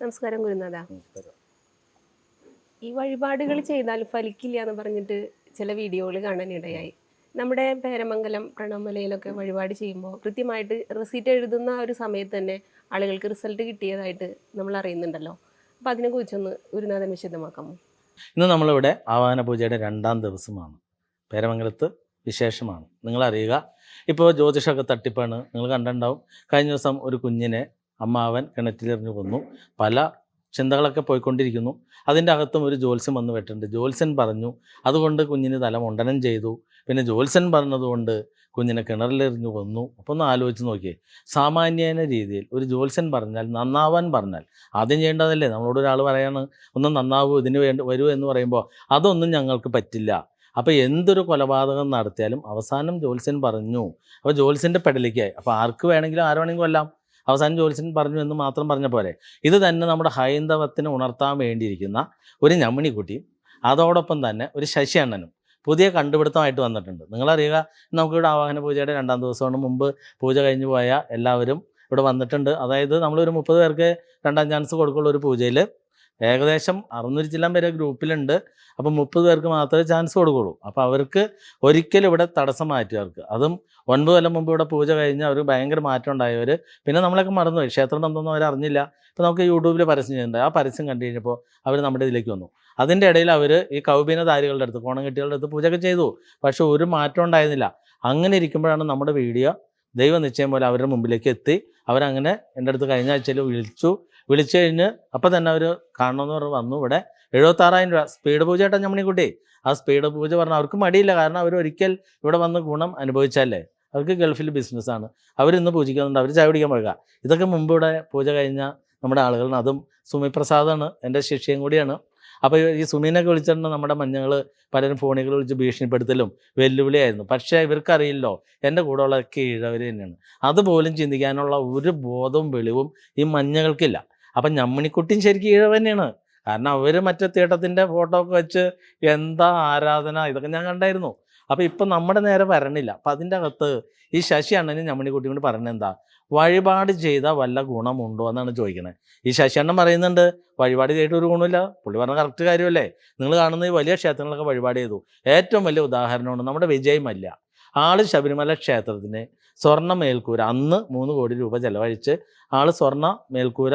നമസ്കാരം ഗുരുനാഥ. ഈ വഴിപാടുകൾ ചെയ്താൽ ഫലിക്കില്ല എന്ന് പറഞ്ഞിട്ട് ചില വീഡിയോകൾ കാണാനിടയായി നമ്മുടെ പേരമംഗലം പ്രണവമലയിലൊക്കെ വഴിപാട് ചെയ്യുമ്പോൾ കൃത്യമായിട്ട് റിസീറ്റ് എഴുതുന്ന ഒരു സമയത്ത് തന്നെ ആളുകൾക്ക് റിസൾട്ട് കിട്ടിയതായിട്ട് നമ്മൾ അറിയുന്നുണ്ടല്ലോ. അപ്പം അതിനെക്കുറിച്ചൊന്ന് ഗുരുനാഥൻ വിശദമാക്കാമോ? ഇന്ന് നമ്മളിവിടെ ആവാഹന പൂജയുടെ രണ്ടാം ദിവസമാണ്. പേരമംഗലത്ത് വിശേഷമാണ്. നിങ്ങൾ അറിയുക ഇപ്പോൾ ജ്യോതിഷമൊക്കെ തട്ടിപ്പാണ്. നിങ്ങൾ കണ്ടിട്ടുണ്ടാവും. കഴിഞ്ഞ ദിവസം ഒരു കുഞ്ഞിനെ അമ്മാവൻ കിണറ്റിലെറിഞ്ഞു കൊന്നു. പല ചിന്തകളൊക്കെ പോയിക്കൊണ്ടിരിക്കുന്നു. അതിന്റെ അകത്തും ഒരു ജോത്സ്യം വന്ന് വെട്ടുണ്ട് ജോത്സ്യൻ പറഞ്ഞു അതുകൊണ്ട് കുഞ്ഞിന് തല മുണ്ടനം ചെയ്തു. പിന്നെ ജോൽസൻ പറഞ്ഞതുകൊണ്ട് കുഞ്ഞിനെ കിണറിലെറിഞ്ഞു കൊന്നു. അപ്പോൾ ഒന്ന് ആലോചിച്ച് നോക്കിയേ. സാമാന്യേന രീതിയിൽ ഒരു ജോൽസൻ പറഞ്ഞാൽ നന്നാവാൻ പറഞ്ഞാൽ ആദ്യം ചെയ്യേണ്ടതല്ലേ? നമ്മളോട് ഒരാൾ പറയാണ് ഒന്ന് നന്നാവൂ ഇതിന് വേണ്ടി വരൂ എന്ന് പറയുമ്പോൾ അതൊന്നും ഞങ്ങൾക്ക് പറ്റില്ല. അപ്പോൾ എന്തൊരു കൊലപാതകം നടത്തിയാലും അവസാനം ജോൽസൻ പറഞ്ഞു. അപ്പോൾ ജോത്സ്യന്റെ പെടലിക്കായി അപ്പോൾ ആർക്ക് വേണമെങ്കിലും ആര് വേണമെങ്കിലും കൊല്ലാം. അവസാനം ജോലിച്ചൻ പറഞ്ഞു എന്ന് മാത്രം പറഞ്ഞ പോലെ ഇത് തന്നെ നമ്മുടെ ഹൈന്ദവത്തിന് ഉണർത്താൻ വേണ്ടിയിരിക്കുന്ന ഒരു ഞമ്മിണിക്കുട്ടിയും അതോടൊപ്പം തന്നെ ഒരു ശശി അണ്ണനും പുതിയ കണ്ടുപിടുത്തമായിട്ട് വന്നിട്ടുണ്ട്. നിങ്ങളറിയുക നമുക്കിവിടെ ആവാഹന പൂജയുടെ രണ്ടാം ദിവസമാണ്. മുമ്പ് പൂജ കഴിഞ്ഞു പോയ എല്ലാവരും ഇവിടെ വന്നിട്ടുണ്ട്. അതായത് നമ്മളൊരു മുപ്പത് പേർക്ക് രണ്ടാം ചാൻസ് കൊടുക്കുള്ള ഒരു പൂജയിൽ ഏകദേശം അറുന്നൂറ്റി ചില്ലാൻ വരെ ഗ്രൂപ്പിലുണ്ട്. അപ്പം മുപ്പത് പേർക്ക് മാത്രമേ ചാൻസ് കൊടുക്കുള്ളൂ. അപ്പോൾ അവർക്ക് ഒരിക്കലും ഇവിടെ തടസ്സം മാറ്റിയവർക്ക് അതും ഒൻപത് കൊല്ലം മുമ്പ് ഇവിടെ പൂജ കഴിഞ്ഞ് അവർ ഭയങ്കര മാറ്റം ഉണ്ടായവർ പിന്നെ നമ്മളൊക്കെ മറന്നുപോയി. ക്ഷേത്രം തന്നൊന്നും അവർ അറിഞ്ഞില്ല ഇപ്പം നമുക്ക് യൂട്യൂബിൽ പരസ്യം ചെയ്യുന്നുണ്ട്. ആ പരസ്യം കണ്ടു കഴിഞ്ഞപ്പോൾ അവർ നമ്മുടെ ഇതിലേക്ക് വന്നു. അതിന്റെ ഇടയിൽ അവർ ഈ കൗബീനധാരികളുടെ അടുത്ത് കോണംകെട്ടികളുടെ അടുത്ത് പൂജയൊക്കെ ചെയ്തു. പക്ഷേ ഒരു മാറ്റം ഉണ്ടായിരുന്നില്ല. അങ്ങനെ ഇരിക്കുമ്പോഴാണ് നമ്മുടെ വീഡിയോ ദൈവനിശ്ചയം പോലെ അവരുടെ മുമ്പിലേക്ക് എത്തി. അവരങ്ങനെ എന്റെ അടുത്ത് കഴിഞ്ഞ ആഴ്ചയിൽ വിളിച്ചു. വിളിച്ചു കഴിഞ്ഞ് അപ്പം തന്നെ അവർ കാണണമെന്ന് പറഞ്ഞ് വന്നു. ഇവിടെ എഴുപത്താറായിരം രൂപ. സ്പീഡ് പൂജ ഞമ്മണി ഞമ്മണിക്കുട്ടി. ആ സ്പീഡ് പൂജ പറഞ്ഞാൽ അവർക്ക് മടിയില്ല. കാരണം അവർ ഒരിക്കൽ ഇവിടെ വന്ന് ഗുണം അനുഭവിച്ചല്ലേ? അവർക്ക് ഗൾഫിൽ ബിസിനസ്സാണ് അവരിന്ന് പൂജിക്കുന്നുണ്ട്. അവർ ചായ പിടിക്കാൻ പോവുക ഇതൊക്കെ മുമ്പ് ഇവിടെ പൂജ കഴിഞ്ഞ നമ്മുടെ ആളുകളാണ് അതും സുമി പ്രസാദാണ് എന്റെ ശിഷ്യയും കൂടിയാണ്. അപ്പോൾ ഈ സുമീനൊക്കെ വിളിച്ചിട്ടുണ്ട് നമ്മുടെ മഞ്ഞങ്ങൾ പലരും ഫോണുകൾ വിളിച്ച് ഭീഷണിപ്പെടുത്തലും വെല്ലുവിളിയായിരുന്നു. പക്ഷേ ഇവർക്കറിയില്ലോ എന്റെ കൂടെ ഉള്ളതൊക്കെ ഇഴവർ തന്നെയാണ്. അതുപോലും ചിന്തിക്കാനുള്ള ഒരു ബോധവും വെളിവും ഈ മഞ്ഞകൾക്കില്ല. അപ്പം ഞമ്മണിക്കുട്ടിയും ശരിക്കും ഇഴവ് തന്നെയാണ്. കാരണം അവർ മറ്റേ തീട്ടത്തിന്റെ ഫോട്ടോ ഒക്കെ വെച്ച് എന്താ ആരാധന ഇതൊക്കെ ഞാൻ കണ്ടായിരുന്നു. അപ്പോൾ ഇപ്പം നമ്മുടെ നേരെ വരണില്ല. അപ്പം അതിന്റെ അകത്ത് ഈ ശശി അണ്ണനും ഞമ്മണിക്കുട്ടിയും കൊണ്ട് പറയണത് എന്താ? വഴിപാട് ചെയ്താൽ വല്ല ഗുണമുണ്ടോ എന്നാണ് ചോദിക്കുന്നത്. ഈ ശശി അണ്ണൻ പറയുന്നുണ്ട് വഴിപാട് ചെയ്തിട്ട് ഒരു ഗുണമില്ല. പുള്ളി പറഞ്ഞ കറക്റ്റ് കാര്യമല്ലേ? നിങ്ങൾ കാണുന്ന ഈ വലിയ ക്ഷേത്രങ്ങളൊക്കെ വഴിപാട് ചെയ്തു. ഏറ്റവും വലിയ ഉദാഹരണമാണ് നമ്മുടെ വിജയ് മല്യ. ആൾ ശബരിമല ക്ഷേത്രത്തിന് സ്വർണ മേൽക്കൂര അന്ന് മൂന്ന് കോടി രൂപ ചെലവഴിച്ച് ആൾ സ്വർണ മേൽക്കൂര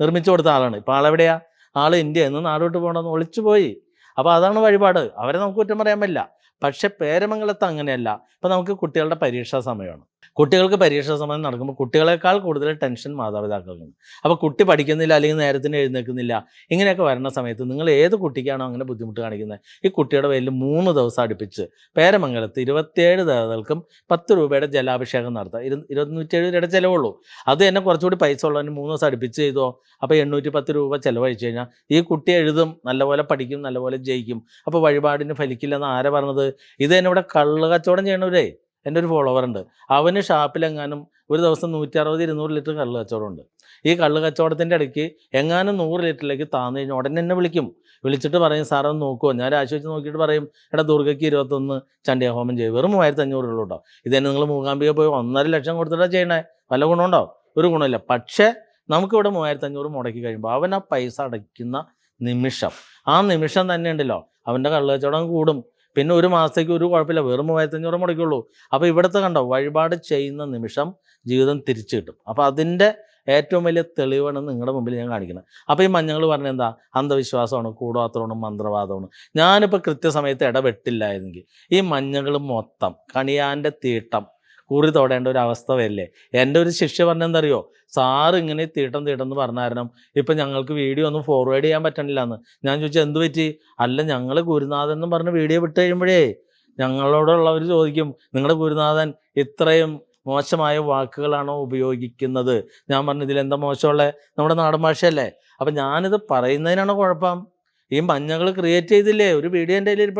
നിർമ്മിച്ചു കൊടുത്ത ആളാണ്. ഇപ്പോൾ ആളെവിടെയാ? ആൾ ഇന്ത്യ എന്ന് നാടോട്ട് പോകണമെന്ന് ഒളിച്ചു പോയി. അപ്പോൾ അതാണ് വഴിപാട്. അവരെ നമുക്ക് കുറ്റം പറയാൻ പറ്റില്ല. പക്ഷേ പേരമംഗലത്ത് അങ്ങനെയല്ല. ഇപ്പം നമുക്ക് കുട്ടികളുടെ പരീക്ഷാ സമയമാണ്. കുട്ടികൾക്ക് പരീക്ഷാ സമയം നടക്കുമ്പോൾ കുട്ടികളെക്കാൾ കൂടുതൽ ടെൻഷൻ മാതാപിതാക്കൾക്കുണ്ട് അപ്പോൾ കുട്ടി പഠിക്കുന്നില്ല അല്ലെങ്കിൽ നേരത്തിന് എഴുന്നേൽക്കുന്നില്ല ഇങ്ങനെയൊക്കെ വരുന്ന സമയത്ത് നിങ്ങൾ ഏത് കുട്ടിക്കാണോ അങ്ങനെ ബുദ്ധിമുട്ട് കാണിക്കുന്നത്? ഈ കുട്ടിയുടെ പേരിൽ മൂന്ന് ദിവസം അടുപ്പിച്ച് പേരമംഗലത്ത് ഇരുപത്തിയേഴ് ദേവതകൾക്കും പത്ത് രൂപയുടെ ജലാഭിഷേകം നടത്താം. ഇരു ഇരുന്നൂറ്റിയേഴ് രൂപയുടെ ചിലവുള്ളൂ. അത് തന്നെ കുറച്ചുകൂടി പൈസ ഉള്ളതിന് മൂന്ന് ദിവസം അടുപ്പിച്ച് ചെയ്തോ? അപ്പോൾ എണ്ണൂറ്റി പത്ത് രൂപ ചിലവഴിച്ച് കഴിഞ്ഞാൽ ഈ കുട്ടി എഴുതും നല്ലപോലെ പഠിക്കും നല്ലപോലെ ജയിക്കും. അപ്പോൾ വഴിപാടിന് ഫലിക്കില്ലെന്ന് ആരെ പറഞ്ഞത്? ഇത് തന്നെ ഇവിടെ കള്ള് കച്ചവടം ചെയ്യണവരേ എന്റെ ഒരു ഫോളോവർ ഉണ്ട്. അവന് ഷാപ്പിലെങ്ങാനും ഒരു ദിവസം നൂറ്റി അറുപത് ഇരുന്നൂറ് ലിറ്റർ കള്ള് കച്ചവടം ഉണ്ട്. ഈ കള്ള് കച്ചവടത്തിന്റെ ഇടയ്ക്ക് എങ്ങാനും നൂറ് ലിറ്ററിലേക്ക് താന്നു കഴിഞ്ഞാൽ ഉടനെ എന്നെ വിളിക്കും. വിളിച്ചിട്ട് പറയും സാർ ഒന്ന് നോക്കുമോ ഞാൻ ആശ്വസിച്ച് നോക്കിയിട്ട് പറയും എടാ ദുർഗയ്ക്ക് ഇരുപത്തൊന്ന് ചണ്ഡിയാഹോമം ചെയ്യും. വെറും മൂവായിരത്തി അഞ്ഞൂറ് ഉള്ളൂ കേട്ടോ ഇത് തന്നെ നിങ്ങൾ മൂകാംബിക പോയി ഒന്നര ലക്ഷം കൊടുത്തിട്ടാണ് ചെയ്യണേ. വല്ല ഗുണമുണ്ടോ ഒരു ഗുണമില്ല. പക്ഷേ നമുക്കിവിടെ മൂവായിരത്തി അഞ്ഞൂറ് മുടക്കി കഴിയുമ്പോൾ അവൻ ആ പൈസ അടയ്ക്കുന്ന നിമിഷം. ആ നിമിഷം തന്നെ ഉണ്ടല്ലോ. അവന്റെ കള്ള് കച്ചവടം കൂടും. പിന്നെ ഒരു മാസത്തേക്ക് ഒരു കുഴപ്പമില്ല. വെറും മൂവായിരത്തി അഞ്ഞൂറ് മുടക്കുള്ളൂ അപ്പോൾ ഇവിടുത്തെ കണ്ടോ വഴിപാട് ചെയ്യുന്ന നിമിഷം ജീവിതം തിരിച്ചു കിട്ടും. അപ്പോൾ അതിന്റെ ഏറ്റവും വലിയ തെളിവാണ് നിങ്ങളുടെ മുമ്പിൽ ഞാൻ കാണിക്കുന്നത്. അപ്പോൾ ഈ മഞ്ഞങ്ങൾ പറഞ്ഞ എന്താ? അന്ധവിശ്വാസമാണ് കൂടാത്രമാണ് മന്ത്രവാദമാണ്. ഞാനിപ്പോൾ കൃത്യസമയത്ത് ഇടപെട്ടില്ലായിരുന്നെങ്കിൽ ഈ മഞ്ഞകൾ മൊത്തം കണിയാന്റെ തീട്ടം കുറി തൊടേണ്ട ഒരു അവസ്ഥ വരില്ലേ? എന്റെ ഒരു ശിഷ്യ പറഞ്ഞെന്തറിയോ? സാറ് ഇങ്ങനെ തീട്ടം തീട്ടം എന്ന് പറഞ്ഞ കാരണം ഇപ്പം ഞങ്ങൾക്ക് വീഡിയോ ഒന്നും ഫോർവേഡ് ചെയ്യാൻ പറ്റണില്ല എന്ന് ഞാൻ ചോദിച്ചു എന്ത് പറ്റി? അല്ല ഞങ്ങൾ ഗുരുനാഥൻ എന്ന് പറഞ്ഞ് വീഡിയോ വിട്ട് കഴിയുമ്പോഴേ ഞങ്ങളോടുള്ളവർ ചോദിക്കും നിങ്ങളുടെ ഗുരുനാഥൻ ഇത്രയും മോശമായ വാക്കുകളാണോ ഉപയോഗിക്കുന്നത്? ഞാൻ പറഞ്ഞു ഇതിലെന്താ മോശമുള്ളത് നമ്മുടെ നാടൻ ഭാഷയല്ലേ. അപ്പം ഞാനിത് പറയുന്നതിനാണോ കുഴപ്പം. ഈ മഞ്ഞകൾ ക്രിയേറ്റ് ചെയ്തില്ലേ? ഒരു വീഡിയോ എന്റെ കയ്യിൽ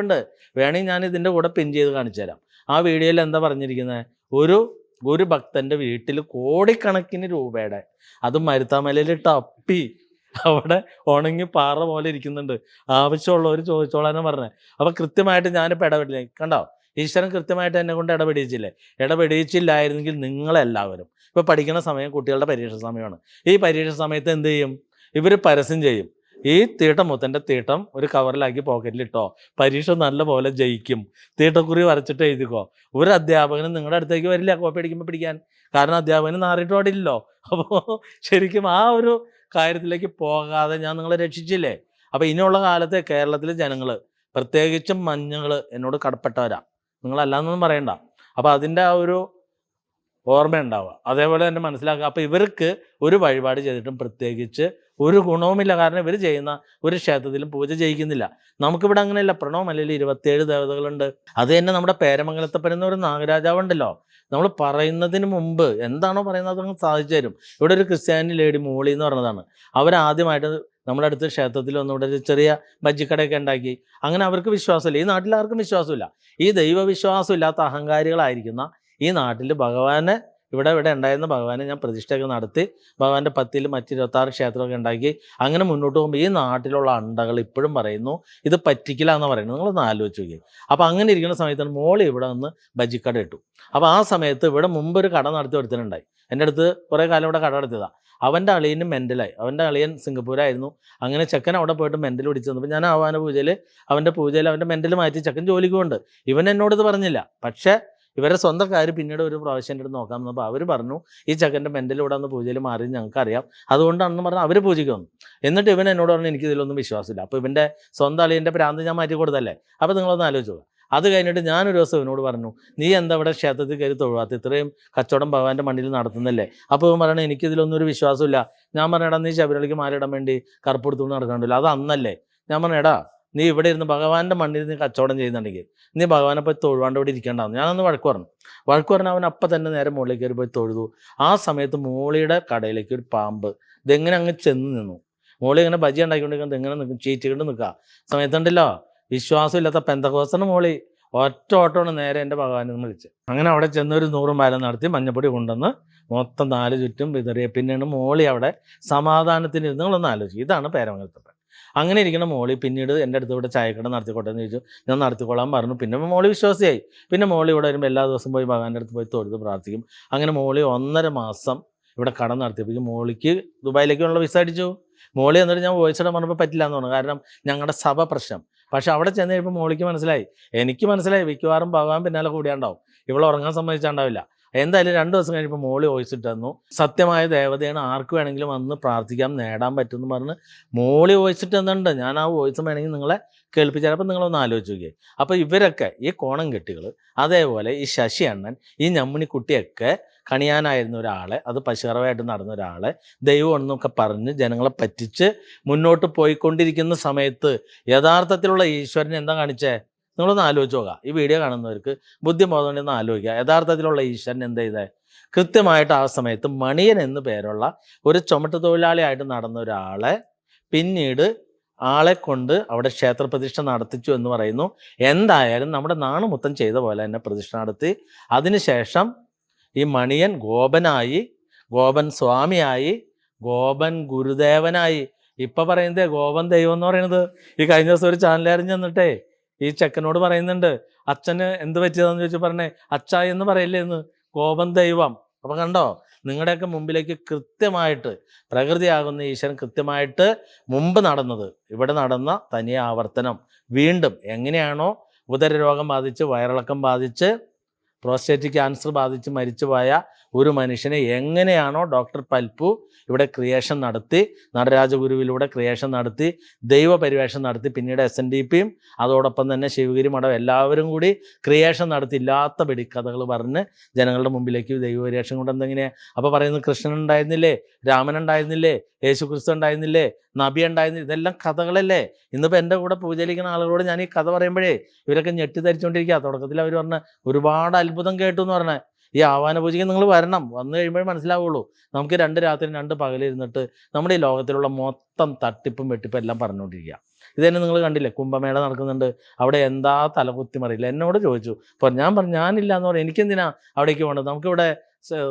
വേണമെങ്കിൽ ഞാൻ ഇതിന്റെ കൂടെ പിൻ ചെയ്ത് കാണിച്ചു തരാം ആ വീഡിയോയിൽ എന്താ പറഞ്ഞിരിക്കുന്നത് ഒരു ഒരു ഭക്തന്റെ വീട്ടിൽ കോടിക്കണക്കിന് രൂപയുടെ അത് മരുത്താമലയിൽ ടപ്പി അവിടെ ഉണങ്ങി പാറ പോലെ ഇരിക്കുന്നുണ്ട്. ആവശ്യമുള്ളവർ ചോദിച്ചോളാന്ന് പറഞ്ഞത് അപ്പൊ കൃത്യമായിട്ട് ഞാനിപ്പോൾ ഇടപെടില്ല. കണ്ടോ? ഈശ്വരൻ കൃത്യമായിട്ട് എന്നെ കൊണ്ട് ഇടപെടിയിച്ചില്ലേ? ഇടപെടിയിച്ചില്ലായിരുന്നെങ്കിൽ നിങ്ങളെല്ലാവരും. ഇപ്പോൾ പഠിക്കുന്ന സമയം കുട്ടികളുടെ പരീക്ഷ സമയമാണ്. ഈ പരീക്ഷ സമയത്ത് എന്ത് ചെയ്യും? ഇവർ പരസ്യം ചെയ്യും. ഈ തീട്ടം മുത്തന്റെ തീട്ടം ഒരു കവറിലാക്കി പോക്കറ്റിലിട്ടോ പരീക്ഷ നല്ലപോലെ ജയിക്കും. തീട്ടക്കുറി വരച്ചിട്ട് എഴുതിക്കോ. ഒരു അധ്യാപകനും നിങ്ങളുടെ അടുത്തേക്ക് വരില്ല കോപ്പി അടിക്കുമ്പോൾ പിടിക്കാൻ. കാരണം അധ്യാപകന് നാറിയിട്ട് അപ്പോൾ ശരിക്കും ആ ഒരു കാര്യത്തിലേക്ക് പോകാതെ ഞാൻ നിങ്ങളെ രക്ഷിച്ചില്ലേ? അപ്പോൾ ഇനിയുള്ള കാലത്തെ കേരളത്തിലെ ജനങ്ങൾ പ്രത്യേകിച്ചും മഞ്ഞങ്ങൾ എന്നോട് കടപ്പെട്ടവരാ. നിങ്ങളല്ലാന്നൊന്നും പറയണ്ട. അപ്പോൾ അതിന്റെ ആ ഒരു ഓർമ്മ ഉണ്ടാവുക അതേപോലെ തന്നെ മനസ്സിലാക്കുക. അപ്പോൾ ഇവർക്ക് ഒരു വഴിപാട് ചെയ്തിട്ടും പ്രത്യേകിച്ച് ഒരു ഗുണവുമില്ല. കാരണം ഇവർ ചെയ്യുന്ന ഒരു ക്ഷേത്രത്തിലും പൂജ ചെയ്യിക്കുന്നില്ല. നമുക്കിവിടെ അങ്ങനെയല്ല. പ്രണവമല്ലയിൽ ഇരുപത്തിയേഴ് ദേവതകളുണ്ട്. അത് തന്നെ നമ്മുടെ പേരമംഗലത്തപ്പൻ ഒരു നാഗരാജാവുണ്ടല്ലോ. നമ്മൾ പറയുന്നതിന് മുമ്പ് എന്താണോ പറയുന്നത് അതങ്ങ് സാധിച്ചു തരും. ഇവിടെ ഒരു ക്രിസ്ത്യാനി ലേഡി മോളി എന്ന് പറഞ്ഞതാണ്. അവരാദ്യമായിട്ട് നമ്മുടെ അടുത്ത് ക്ഷേത്രത്തിൽ ഒന്നുകൂടെ ഒരു ചെറിയ ബജ്ജിക്കടയൊക്കെ ഉണ്ടാക്കി. അങ്ങനെ അവർക്ക് വിശ്വാസമില്ല. ഈ നാട്ടിൽ ആർക്കും വിശ്വാസമില്ല. ഈ ദൈവവിശ്വാസമില്ലാത്ത അഹങ്കാരികളായിരിക്കുന്ന ഈ നാട്ടിൽ ഭഗവാനെ ഇവിടെ ഇവിടെ ഉണ്ടായിരുന്ന ഭഗവാനെ ഞാൻ പ്രതിഷ്ഠയൊക്കെ നടത്തി ഭഗവാന്റെ പത്തിൽ മറ്റിരുപത്താറ് ക്ഷേത്രമൊക്കെ ഉണ്ടാക്കി അങ്ങനെ മുന്നോട്ട് പോകുമ്പോൾ ഈ നാട്ടിലുള്ള അണ്ടകൾ ഇപ്പോഴും പറയുന്നു ഇത് പറ്റിക്കില്ല എന്ന് പറയുന്നത്. നിങ്ങളൊന്ന് ആലോചിച്ച് നോക്കി അപ്പോൾ അങ്ങനെ ഇരിക്കുന്ന സമയത്താണ് മോളി ഇവിടെ നിന്ന് ബജിക്കട ഇട്ടു. അപ്പോൾ ആ സമയത്ത് ഇവിടെ മുമ്പ് ഒരു കട നടത്തി ഒരുത്തനുണ്ടായി. എന്റെ അടുത്ത് കുറേ കാലം ഇവിടെ കട നടത്തിയതാണ് അവന്റെ അളിയനും മെന്റലായി. അവന്റെ അളിയൻ സിംഗപ്പൂരായിരുന്നു. അങ്ങനെ ചെക്കൻ അവിടെ പോയിട്ട് മെന്റൽ പിടിച്ചു തന്നപ്പോൾ ഞാൻ ആവാന പൂജയിൽ അവന്റെ പൂജയിൽ അവന്റെ മെന്റൽ മാറ്റി ചെക്കൻ ജോലിക്ക് കൊണ്ട് ഇവൻ എന്നോട് ഇത് പറഞ്ഞില്ല. പക്ഷേ ഇവരുടെ സ്വന്തം കാര്യം പിന്നീട് ഒരു പ്രാവശ്യം എന്റെ അടുത്ത് നോക്കാൻ വന്നപ്പോൾ അവർ പറഞ്ഞു ഈ ചെക്കന്റെ മെന്റലിവിടെ അന്ന് പൂജയിൽ മാറി ഞങ്ങൾക്കറിയാം. അതുകൊണ്ടാണെന്ന് പറഞ്ഞാൽ അവർ പൂജയ്ക്ക് വന്നു. എന്നിട്ട് ഇവൻ എന്നോട് പറഞ്ഞു എനിക്ക് ഇതിലൊന്നും വിശ്വാസമില്ല. അപ്പോൾ ഇവന്റെ സ്വന്തം അളിയന്റെ പ്രാന്ത് ഞാൻ മാറ്റി കൊടുത്തല്ലേ അപ്പോൾ നിങ്ങളൊന്ന് ആലോചിച്ചു അത് കഴിഞ്ഞിട്ട് ഞാനൊരു ദിവസം ഇവനോട് പറഞ്ഞു നീ എന്താ ഇവിടെ ക്ഷേത്രത്തിൽ കയറി തൊഴുവാത്ത? ഇത്രയും കച്ചവടം ഭഗവാന്റെ മണ്ണിൽ നടത്തുന്നല്ലേ അപ്പോൾ ഇവൻ പറയണേ എനിക്കിതിലൊന്നും ഒരു വിശ്വാസമില്ല. ഞാൻ പറഞ്ഞെടാ നീ ശബരിമലയ്ക്ക് മാറിയിടാൻ വേണ്ടി കറുപ്പെടുത്തുകൊണ്ട് നടക്കണ്ടല്ലോ അത് അന്നല്ലേ. ഞാൻ പറഞ്ഞെടാ നീ ഇവിടെ ഇരുന്ന് ഭഗവാന്റെ മണ്ണിൽ നീ കച്ചവടം ചെയ്യുന്നുണ്ടെങ്കിൽ നീ ഭഗവാനെ പോയി തൊഴുവാണ്ട് ഇവിടെ ഇരിക്കേണ്ടാന്ന് ഞാനൊന്ന് വഴക്ക് പറഞ്ഞു. വഴക്ക് പറഞ്ഞ അവൻ അപ്പം തന്നെ നേരെ മുകളിലേക്ക് കയറി പോയി തൊഴുതു. ആ സമയത്ത് മോളിയുടെ കടയിലേക്ക് ഒരു പാമ്പ് ഇതെങ്ങനെ അങ്ങ് ചെന്ന് നിന്നു? മോളി ഇങ്ങനെ ബജി ഉണ്ടാക്കിക്കൊണ്ടിരിക്കുന്നത് ഇങ്ങനെ നിൽക്കും ചീറ്റിക്കൊണ്ട് നിൽക്കുക സമയത്തുണ്ടല്ലോ? വിശ്വാസമില്ലാത്ത പെന്തകോസന് മോളി. ഒറ്റ ഓട്ടമാണ് നേരെ എന്റെ ഭഗവാനെ നിന്ന് വിളിച്ച് അങ്ങനെ അവിടെ ചെന്ന് ഒരു നൂറും പാലം നടത്തി മഞ്ഞപ്പൊടി കൊണ്ടുവന്ന് മൊത്തം നാല് ചുറ്റും വിതറിയ. പിന്നെയാണ് മോളി അവിടെ സമാധാനത്തിന് ഇരുന്ന് നിങ്ങളൊന്ന് ആലോചിക്കും. ഇതാണ് പേരമംഗലത്തപ്പൻ അങ്ങനെ ഇരിക്കുന്ന മോളി പിന്നീട് എന്റെ അടുത്ത് ഇവിടെ ചായക്കട നടത്തിക്കോട്ടെ എന്ന് ചോദിച്ചു. ഞാൻ നടത്തിക്കൊള്ളാൻ പറഞ്ഞു. പിന്നെ മോളി വിശ്വാസിയായി. പിന്നെ മോളി ഇവിടെ വരുമ്പോൾ എല്ലാ ദിവസം പോയി ഭഗവാന്റെ അടുത്ത് പോയി തൊഴുത് പ്രാർത്ഥിക്കും. അങ്ങനെ മോളി ഒന്നര മാസം ഇവിടെ കട നടത്തിയപ്പോഴേക്കും മോളിക്ക് ദുബായിലേക്കുള്ള വിസ അടിച്ചു. മോളി എന്നിട്ട് ഞാൻ വോയിസ് ഇടാൻ പറഞ്ഞപ്പോൾ പറ്റില്ല എന്ന് പറഞ്ഞു. കാരണം ഞങ്ങളുടെ സഭ പ്രശ്നം. പക്ഷെ അവിടെ ചെന്ന് കഴിയുമ്പോൾ മോളിക്ക് മനസ്സിലായി. എനിക്ക് മനസ്സിലായി. മിക്കവാറും ഭഗവാൻ പിന്നാലെ കൂടിയാണ്ടാവും. ഇവളെ ഉറങ്ങാൻ സമ്മതിച്ചാണ്ടാവില്ല. എന്തായാലും രണ്ട് ദിവസം കഴിഞ്ഞപ്പോൾ മോളി വോയിസ് തന്നു സത്യമായ ദേവതയാണ് ആർക്ക് വേണമെങ്കിലും വന്ന് പ്രാർത്ഥിക്കാം നേടാൻ പറ്റുമെന്ന് പറഞ്ഞ് മോളി വോയിസ് ഇട്ട് ഞാൻ ആ വോയിസ് വേണമെങ്കിൽ നിങ്ങളെ കേൾപ്പിച്ചാൽ അപ്പം നിങ്ങളൊന്ന് ആലോചിച്ച് നോക്കിയേ. അപ്പോൾ ഇവരൊക്കെ ഈ കോണം കെട്ടികൾ അതേപോലെ ഈ ശശി അണ്ണൻ ഈ ഞമ്മണി കുട്ടിയൊക്കെ കണിയാനായിരുന്ന ഒരാളെ അത് പശുറവായിട്ട് നടന്ന ഒരാളെ ദൈവം എന്നൊക്കെ പറഞ്ഞ് ജനങ്ങളെ പറ്റിച്ച് മുന്നോട്ട് പോയിക്കൊണ്ടിരിക്കുന്ന സമയത്ത് യഥാർത്ഥത്തിലുള്ള ഈശ്വരനെ എന്താ കാണിച്ചേ? നിങ്ങളൊന്ന് ആലോചിച്ച് നോക്കുക. ഈ വീഡിയോ കാണുന്നവർക്ക് ബുദ്ധിബോധം ഒന്ന് ആലോചിക്കുക. യഥാർത്ഥത്തിലുള്ള ഈശ്വരൻ എന്ത് ചെയ്തേ? കൃത്യമായിട്ട് ആ സമയത്ത് മണിയൻ എന്ന് പേരുള്ള ഒരു ചുമട്ട് തൊഴിലാളിയായിട്ട് നടന്ന ഒരാളെ പിന്നീട് ആളെ കൊണ്ട് അവിടെ ക്ഷേത്രപ്രതിഷ്ഠ നടത്തിച്ചു എന്ന് പറയുന്നു. എന്തായാലും നമ്മുടെ നാണുമുത്തം ചെയ്ത പോലെ തന്നെ പ്രതിഷ്ഠ നടത്തി. അതിനുശേഷം ഈ മണിയൻ ഗോപനായി ഗോപൻ സ്വാമിയായി ഗോപൻ ഗുരുദേവനായി. ഇപ്പൊ പറയുന്നത് ഗോപൻ ദൈവം എന്ന് പറയുന്നത്. ഈ കഴിഞ്ഞ ദിവസം ഒരു ചാനൽ തന്നിട്ടേ. ഈ ചെക്കനോട് പറയുന്നുണ്ട് അച്ഛന് എന്ത് പറ്റിയതാന്ന് ചോദിച്ചു പറഞ്ഞേ അച്ഛ എന്ന് പറയില്ലേ എന്ന് കോപം ദൈവം. അപ്പൊ കണ്ടോ നിങ്ങളുടെയൊക്കെ മുമ്പിലേക്ക് കൃത്യമായിട്ട് പ്രകൃതിയാകുന്ന ഈശ്വരൻ കൃത്യമായിട്ട് മുമ്പ് നടന്നത്. ഇവിടെ നടന്ന തനിയ ആവർത്തനം. വീണ്ടും എങ്ങനെയാണോ ഉദരരോഗം ബാധിച്ച് വയറിളക്കം ബാധിച്ച് പ്രോസ്റ്റേറ്റിക് ക്യാൻസർ ബാധിച്ച് മരിച്ചുപോയ ഒരു മനുഷ്യനെ എങ്ങനെയാണോ ഡോക്ടർ പൽപ്പു ഇവിടെ ക്രിയേഷൻ നടത്തി നടരാജഗുരുവിലൂടെ ക്രിയേഷൻ നടത്തി ദൈവപരിവേഷം നടത്തി പിന്നീട് എസ് എൻ ഡി പിയും അതോടൊപ്പം തന്നെ ശിവഗിരി മഠം എല്ലാവരും കൂടി ക്രിയേഷൻ നടത്തി ഇല്ലാത്ത വെടിക്കഥകൾ പറഞ്ഞ് ജനങ്ങളുടെ മുമ്പിലേക്ക് ദൈവപരിവേഷം കൊണ്ട് അപ്പോൾ പറയുന്നത് കൃഷ്ണൻ ഉണ്ടായിരുന്നില്ലേ രാമൻ ഉണ്ടായിരുന്നില്ലേ യേശു ക്രിസ്തു ഉണ്ടായിരുന്നില്ലേ നബി ഉണ്ടായിരുന്നില്ല ഇതെല്ലാം കഥകളല്ലേ? ഇന്നിപ്പോൾ എന്റെ കൂടെ പൂജലിക്കുന്ന ആളുകളോട് ഞാൻ ഈ കഥ പറയുമ്പോഴേ ഇവരൊക്കെ ഞെട്ടിധരിച്ചുകൊണ്ടിരിക്കുക തുടക്കത്തിൽ അവർ പറഞ്ഞ ഒരുപാട് അത്ഭുതം കേട്ടു എന്ന് പറഞ്ഞത് ഈ ആഹ്വാന പൂജയ്ക്ക് നിങ്ങൾ വരണം. വന്നു കഴിയുമ്പോൾ മനസ്സിലാവുള്ളൂ. നമുക്ക് രണ്ട് രാത്രി രണ്ട് പകലിരുന്നിട്ട് നമ്മുടെ ഈ ലോകത്തിലുള്ള മൊത്തം തട്ടിപ്പും വെട്ടിപ്പും എല്ലാം പറഞ്ഞുകൊണ്ടിരിക്കുക. ഇത് തന്നെ നിങ്ങൾ കണ്ടില്ലേ? കുംഭമേള നടക്കുന്നുണ്ട്. അവിടെ എന്താ തലകുത്തി മറിയില്ല എന്നോട് ചോദിച്ചു. അപ്പോൾ ഞാൻ പറഞ്ഞു ഞാനില്ല എന്ന് പറഞ്ഞു. എനിക്കെന്തിനാ അവിടേക്ക് വേണ്ടത് നമുക്കിവിടെ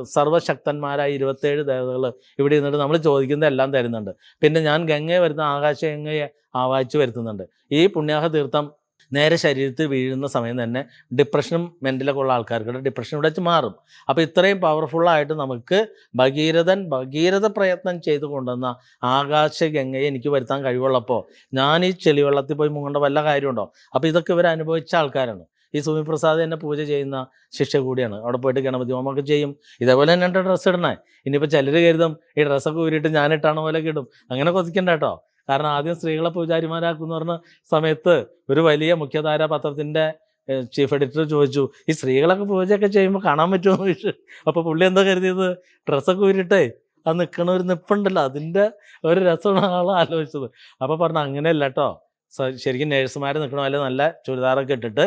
സർവശക്തന്മാരായ ഇരുപത്തേഴ് ദേവതകൾ ഇവിടെ ഇരുന്നിട്ട് നമ്മൾ ചോദിക്കുന്നത് എല്ലാം തരുന്നുണ്ട്. പിന്നെ ഞാൻ ഗംഗയെ വരുന്ന ആകാശ ഗംഗയെ ആവാഹിച്ച് വരുത്തുന്നുണ്ട്. ഈ പുണ്യാഹ തീർത്ഥം നേരെ ശരീരത്തിൽ വീഴുന്ന സമയം തന്നെ ഡിപ്രഷനും മെന്റലൊക്കെ ഉള്ള ആൾക്കാർക്ക് ഡിപ്രഷൻ ഇവിടെ മാറും. അപ്പോൾ ഇത്രയും പവർഫുള്ളായിട്ട് നമുക്ക് ഭഗീരഥൻ ഭഗീരഥ പ്രയത്നം ചെയ്ത് കൊണ്ടുവന്ന ആകാശഗംഗയെ എനിക്ക് വരുത്താൻ കഴിവുള്ളപ്പോൾ ഞാൻ ഈ ചെളിവെള്ളത്തിൽ പോയി മുങ്ങേണ്ട വല്ല കാര്യമുണ്ടോ? അപ്പോൾ ഇതൊക്കെ ഇവർ അനുഭവിച്ച ആൾക്കാരാണ്. ഈ സുമി പ്രസാദ് എന്നെ പൂജ ചെയ്യുന്ന ശിക്ഷ കൂടിയാണ്. അവിടെ പോയിട്ട് ഗണപതി ഹോമമൊക്കെ ചെയ്യും. ഇതേപോലെ തന്നെ എന്റെ ഡ്രസ്സ് ഇടണേ ഇനിയിപ്പോൾ ചിലർ കരുതും ഈ ഡ്രസ്സൊക്കെ ഊരിയിട്ട് ഞാനിട്ടാണ് പോലെ കിടും? അങ്ങനെ കൊതിക്കണ്ട കേട്ടോ. കാരണം ആദ്യം സ്ത്രീകളെ പൂജാരിമാരാക്കുന്ന പറഞ്ഞ സമയത്ത് ഒരു വലിയ മുഖ്യധാര പത്രത്തിന്റെ ചീഫ് എഡിറ്റർ ചോദിച്ചു ഈ സ്ത്രീകളൊക്കെ പൂജയൊക്കെ ചെയ്യുമ്പോൾ കാണാൻ പറ്റുമോ? എന്ന് ചോദിച്ചു. അപ്പോൾ പുള്ളി എന്താ കരുതിയത്? ഡ്രസ്സൊക്കെ ഊരിട്ടെ ആ നിൽക്കണ ഒരു നിപ്പുണ്ടല്ലോ അതിന്റെ ഒരു രസമാണ് ആൾ ആലോചിച്ചത്. അപ്പോൾ പറഞ്ഞു അങ്ങനെയല്ല കേട്ടോ ശരിക്കും നേഴ്സുമാർ നിൽക്കണ പോലെ നല്ല ചുരിദാറൊക്കെ ഇട്ടിട്ട്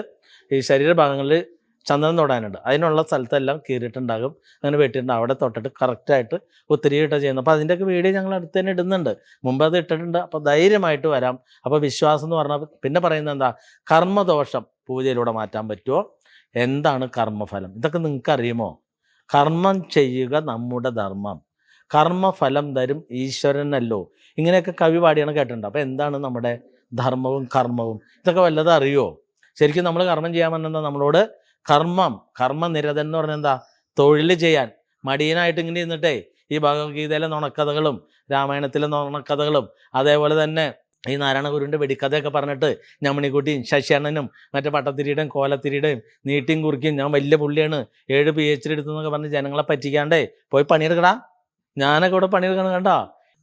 ഈ ശരീരഭാഗങ്ങളിൽ ചന്ദനം തൊടാനുണ്ട്. അതിനുള്ള സ്ഥലത്തെല്ലാം കീറിയിട്ടുണ്ടാകും. അങ്ങനെ വെട്ടിയിട്ടുണ്ട്. അവിടെ തൊട്ടിട്ട് കറക്റ്റായിട്ട് ഒത്തിരി ഇട്ട ചെയ്യുന്നത് അപ്പോൾ അതിന്റെയൊക്കെ വീഡിയോ ഞങ്ങൾ അടുത്ത് തന്നെ ഇടുന്നുണ്ട്. മുമ്പ് അത് ഇട്ടിട്ടുണ്ട്. അപ്പോൾ ധൈര്യമായിട്ട് വരാം. അപ്പോൾ വിശ്വാസം എന്ന് പറഞ്ഞാൽ പിന്നെ പറയുന്നത് എന്താ? കർമ്മദോഷം പൂജയിലൂടെ മാറ്റാൻ പറ്റുമോ എന്താണ് കർമ്മഫലം? ഇതൊക്കെ നിങ്ങൾക്ക് അറിയുമോ? കർമ്മം ചെയ്യുക നമ്മുടെ ധർമ്മം. കർമ്മഫലം തരും ഈശ്വരനല്ലോ ഇങ്ങനെയൊക്കെ കവി പാടിയാണ് കേട്ടിട്ടുണ്ട്. അപ്പോൾ എന്താണ് നമ്മുടെ ധർമ്മവും കർമ്മവും? ഇതൊക്കെ വല്ലതും അറിയുമോ ശരിക്കും നമ്മൾ കർമ്മം ചെയ്യാൻ നമ്മളോട്? കർമ്മം കർമ്മനിരതൻ എന്ന് പറഞ്ഞാൽ എന്താ? തൊഴിൽ ചെയ്യാൻ. മടിയനായിട്ട് ഇങ്ങനെ ഇരുന്നിട്ടേ ഈ ഭഗവത്ഗീതയിലെ നുണക്കഥകളും രാമായണത്തിലെ നുണക്കഥകളും അതേപോലെ തന്നെ ഈ നാരായണ ഗുരുവിന്റെ വെടിക്കഥയൊക്കെ പറഞ്ഞിട്ട് ഞമ്മണിക്കുട്ടിയും ശശിയണ്ണനും മറ്റേ പട്ടത്തിരിയുടെയും കോലത്തിരിയുടെയും നീട്ടിയും കുറിക്കും ഞാൻ വലിയ പുള്ളിയാണ്. ഏഴ് പി എച്ച് ഡി എടുത്തെന്നൊക്കെ പറഞ്ഞ് ജനങ്ങളെ പറ്റിക്കാണ്ടേ പോയി പണിയെടുക്കടാ. ഞാനൊക്കെ ഇവിടെ പണിയെടുക്കണം കണ്ടോ.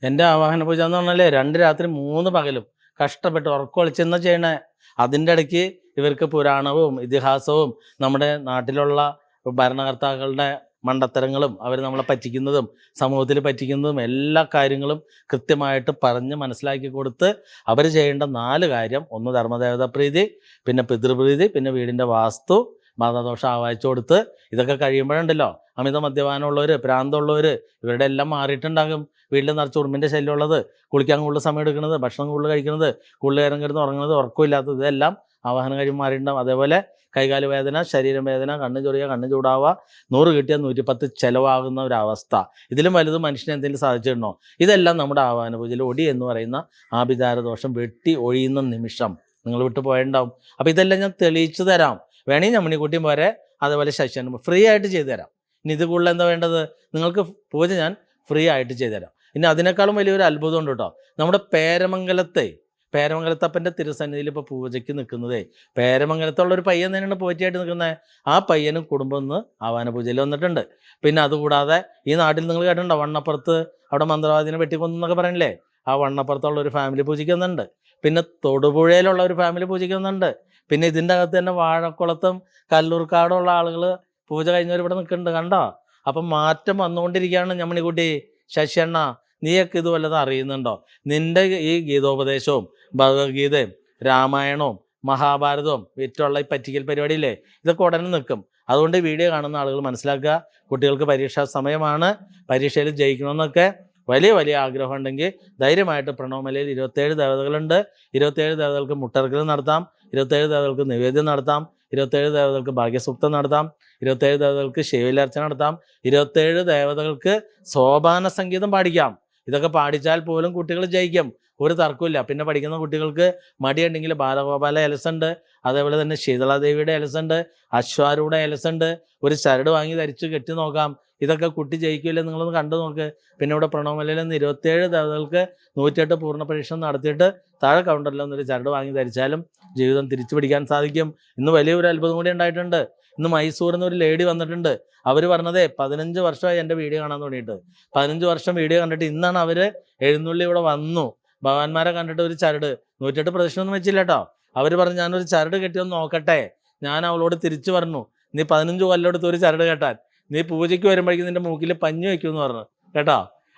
എന്റെ ആവാഹന പൂജ എന്ന് പറഞ്ഞാലേ രണ്ട് രാത്രി മൂന്ന് പകലും. കഷ്ടപ്പെട്ട് ഉറക്കൊളിച്ചെന്ന ചെയ്യണേ? അതിന്റെ ഇടയ്ക്ക് ഇവർക്ക് പുരാണവും ഇതിഹാസവും നമ്മുടെ നാട്ടിലുള്ള ഭരണകർത്താക്കളുടെ മണ്ടത്തരങ്ങളും അവർ നമ്മളെ പറ്റിക്കുന്നതും സമൂഹത്തിൽ പറ്റിക്കുന്നതും എല്ലാ കാര്യങ്ങളും കൃത്യമായിട്ട് പറഞ്ഞ് മനസ്സിലാക്കി കൊടുത്ത് അവർ ചെയ്യേണ്ട നാല് കാര്യം. ഒന്ന് ധർമ്മദേവത പ്രീതി പിന്നെ പിതൃപ്രീതി പിന്നെ വീടിന്റെ വാസ്തു മതദോഷം ആവാഹിച്ചു കൊടുത്ത് ഇതൊക്കെ കഴിയുമ്പോഴുണ്ടല്ലോ. അമിത മദ്യപാനമുള്ളവർ പ്രാന്തമുള്ളവർ ഇവരുടെ എല്ലാം മാറിയിട്ടുണ്ടാകും. വീട്ടിൽ നിറച്ച് ഉറുമ്പിന്റെ ശല്യമുള്ളത് കുളിക്കാൻ കൂടുതൽ സമയം എടുക്കുന്നത് ഭക്ഷണം കൂടുതൽ കഴിക്കുന്നത് കൂടുതൽ നേരം ഉറങ്ങുന്നത് ഉറക്കമില്ലാത്തത് ഇതെല്ലാം ആവാഹനം കഴിയും മാറിയിട്ടുണ്ടാകും അതേപോലെ കൈകാൽ വേദന ശരീരം വേദന കണ്ണ് ചൊറിയുക കണ്ണ് ചൂടാവുക നൂറ് കിട്ടിയാൽ നൂറ്റിപ്പത്ത് ചിലവാകുന്ന ഒരവസ്ഥ. ഇതിലും വലുത് മനുഷ്യന് എന്തെങ്കിലും സാധിച്ചിട്ടുണ്ടോ? ഇതെല്ലാം നമ്മുടെ ആവാഹന പൂജയിൽ ഒടി എന്ന് പറയുന്ന ആഭിചാര ദോഷം വെട്ടി ഒഴിയുന്ന നിമിഷം നിങ്ങൾ വിട്ടു പോയുണ്ടാവും അപ്പോൾ ഇതെല്ലാം ഞാൻ തെളിയിച്ചു തരാം. വേണമെങ്കിൽ ഞമ്മണിക്കുട്ടിയും പോരെ അതേപോലെ ശശി ഫ്രീ ആയിട്ട് ചെയ്തു തരാം. ഇനി ഇത് കൂടുതൽ എന്താ വേണ്ടത്? നിങ്ങൾക്ക് പൂജ ഞാൻ ഫ്രീ ആയിട്ട് ചെയ്തു തരാം. ഇനി അതിനേക്കാളും വലിയൊരു അത്ഭുതം ഉണ്ട് കേട്ടോ. നമ്മുടെ പേരമംഗലത്തെ പേരമംഗലത്തപ്പന്റെ തിരുസന്നിധിയിൽ ഇപ്പോൾ പൂജയ്ക്ക് നിൽക്കുന്നതേ. പേരമംഗലത്തുള്ള ഒരു പയ്യൻ തന്നെയാണ് പൂജയായിട്ട് നിൽക്കുന്നത്. ആ പയ്യനും കുടുംബം ഒന്ന് ആവാന പൂജയിൽ വന്നിട്ടുണ്ട്. പിന്നെ അതുകൂടാതെ ഈ നാട്ടിൽ നിങ്ങൾ കേട്ടിട്ടുണ്ടോ? വണ്ണപ്പുറത്ത് അവിടെ മന്ത്രവാദിനെ എന്നൊക്കെ പറയണില്ലേ ആ വണ്ണപ്പുറത്തുള്ള ഒരു ഫാമിലി പൂജിക്കുന്നുണ്ട് പിന്നെ തൊടുപുഴയിലുള്ള ഒരു ഫാമിലി പൂജിക്കുന്നുണ്ട് പിന്നെ ഇതിന്റെ അകത്ത് തന്നെ വാഴക്കുളത്തും കല്ലൂർക്കാടുള്ള ആളുകൾ പൂജ കഴിഞ്ഞവർ ഇവിടെ നിൽക്കുന്നുണ്ട്. കണ്ടോ? അപ്പം മാറ്റം വന്നുകൊണ്ടിരിക്കുകയാണ് ഞമ്മണിക്കുട്ടി ശശിയണ്ണ. നീയൊക്കെ ഇത് വല്ലതും അറിയുന്നുണ്ടോ? നിന്റെ ഈ ഗീതോപദേശവും ഭഗവത്ഗീതയും രാമായണവും മഹാഭാരതവും വിറ്റുള്ള ഈ പറ്റിക്കൽ പരിപാടിയില്ലേ? ഇതൊക്കെ ഉടനെ നിൽക്കും. അതുകൊണ്ട് വീഡിയോ കാണുന്ന ആളുകൾ മനസ്സിലാക്കുക കുട്ടികൾക്ക് പരീക്ഷാ സമയമാണ് പരീക്ഷയിൽ ജയിക്കണമെന്നൊക്കെ വലിയ വലിയ ആഗ്രഹം ഉണ്ടെങ്കിൽ ധൈര്യമായിട്ട് പ്രണവമലയിൽ ഇരുപത്തേഴ് ദേവതകളുണ്ട്. ഇരുപത്തേഴ് ദേവതകൾക്ക് മുട്ടർക്കൽ നടത്താം. ഇരുപത്തേഴ് ദേവതകൾക്ക് നിവേദ്യം നടത്താം. ഇരുപത്തേഴ് ദേവതകൾക്ക് ഭാഗ്യസൂക്തം നടത്താം. ഇരുപത്തേഴ് ദേവതകൾക്ക് ശിവലർച്ച നടത്താം. ഇരുപത്തേഴ് ദേവതകൾക്ക് സോപാന സംഗീതം പാടിക്കാം. ഇതൊക്കെ പാടിച്ചാൽ പോലും കുട്ടികൾ ജയിക്കും. ഒരു തർക്കമില്ല പിന്നെ പഠിക്കുന്ന കുട്ടികൾക്ക് മടിയുണ്ടെങ്കിൽ ബാലഗോപാല എലസുണ്ട് അതേപോലെ തന്നെ ശീതളാദേവിയുടെ എലസുണ്ട് അശ്വാരൂടെ എലസുണ്ട് ഒരു ചരട് വാങ്ങി ധരിച്ച് കെട്ടി നോക്കാം. ഇതൊക്കെ കുട്ടി ജയിക്കില്ല നിങ്ങളൊന്ന് കണ്ടു നോക്ക്. പിന്നെ ഇവിടെ പ്രണവമലയിൽ നിന്ന് ഇരുപത്തേഴ് ദേവതകൾക്ക് നൂറ്റിയെട്ട് പൂർണ പരീക്ഷണം നടത്തിയിട്ട് താഴെ കൗണ്ടറിൽ നിന്നൊരു ചരട് വാങ്ങി ധരിച്ചാലും ജീവിതം തിരിച്ചു പിടിക്കാൻ സാധിക്കും. ഇന്ന് വലിയൊരു അത്ഭുതം കൂടി ഉണ്ടായിട്ടുണ്ട്. ഇന്ന് മൈസൂരിൽ നിന്ന് ഒരു ലേഡി വന്നിട്ടുണ്ട്. അവർ പറഞ്ഞതേ പതിനഞ്ച് വർഷമായി എന്റെ വീഡിയോ കാണാൻ തുടങ്ങിയിട്ട്. പതിനഞ്ച് വർഷം വീഡിയോ കണ്ടിട്ട് ഇന്നാണ് അവർ എഴുന്നള്ളി ഇവിടെ വന്നു. ഭഗവാന്മാരെ കണ്ടിട്ട് ഒരു ചരട്. നൂറ്റെട്ട് പ്രദക്ഷിണമൊന്നും വെച്ചില്ല കേട്ടോ അവർ പറഞ്ഞു ഞാനൊരു ചരട് കെട്ടിയൊന്ന് നോക്കട്ടെ. ഞാൻ അവളോട് തിരിച്ചു പറഞ്ഞു. നീ പതിനഞ്ച് കൊല്ലെടുത്ത് ഒരു ചരട് കെട്ടാൻ. നീ പൂജയ്ക്ക് വരുമ്പോഴേക്കും നിന്റെ മൂക്കിൽ പഞ്ഞു വയ്ക്കുമെന്ന് പറഞ്ഞു. കേട്ടോ?